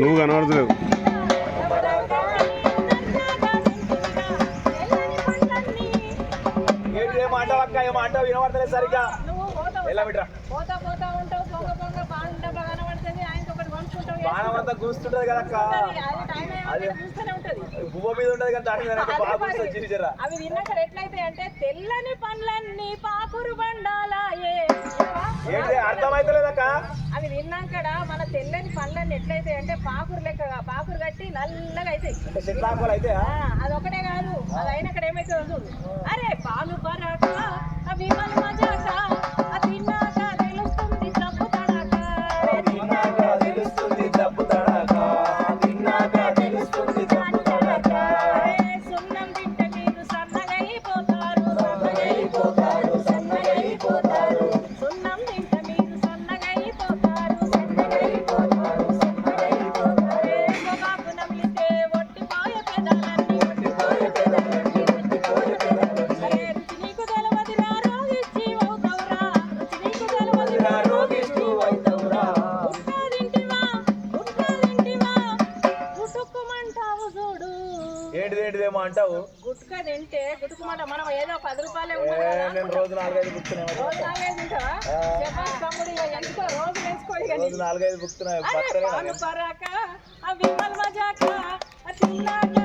నువ్వు కనబడతలేవు. మాట వినబడతలేదు సరిగ్గా. ఎలా బిడ్రా. బాణం అంతా కదా అక్క. అది టైం అయ్యే చూస్తూనే ఉంటది గువ్వ మీద ఉంటది కదా దాని మీద అదే బాగా మరి. కూస్తుంది జీవిజరా అవి తిన్నాక ఎట్లయితే అంటే తెల్లని పండ్లన్నీ పాకురు బండాలాయే. ఏంటి అర్థమైతలేదక్క అవి తిన్నాకడ మన తెల్లని పండ్లన్నీ ఎట్లయితే అంటే పాకురు లెక్క పాకురు కట్టి నల్లగా అవుతాయి అదొకటే కాదు అది అయినాక ఏమైతుందో చూడు అరే పాలు పరాక అవి మన మజాక తిన్నాక తెలుస్తుంది తడాక. తిన్నాక తెలుస్తుంది డబ్బు తడాక. తిన్నాక తెలుస్తుంది డబ్బు తడాక. అరే సున్నం తింటే మీరు సన్నగైపోతారు సన్నగైపోతారు సన్నగైపోతారు. గుటుక్కుమంటావు చూడు. ఏంటిది ఏంటిదేమో అంటావు? గుట్కా తింటే గుటుకుమంట మనం ఏదో పది రూపాయలే ఏ, ఉన్నది కదా. నేను రోజు నాలుగైదు బుక్తున్నాయి రోజు నాలుగైదు తింటావా? చెప్పాలి తమ్ముడు ఇక ఎంతో రోజు వేసుకో ఇక రోజు నీకు. నాలుగైదు బుక్తున్నాయి అరే పాలు పరాక అవి మజాక తిన్నాక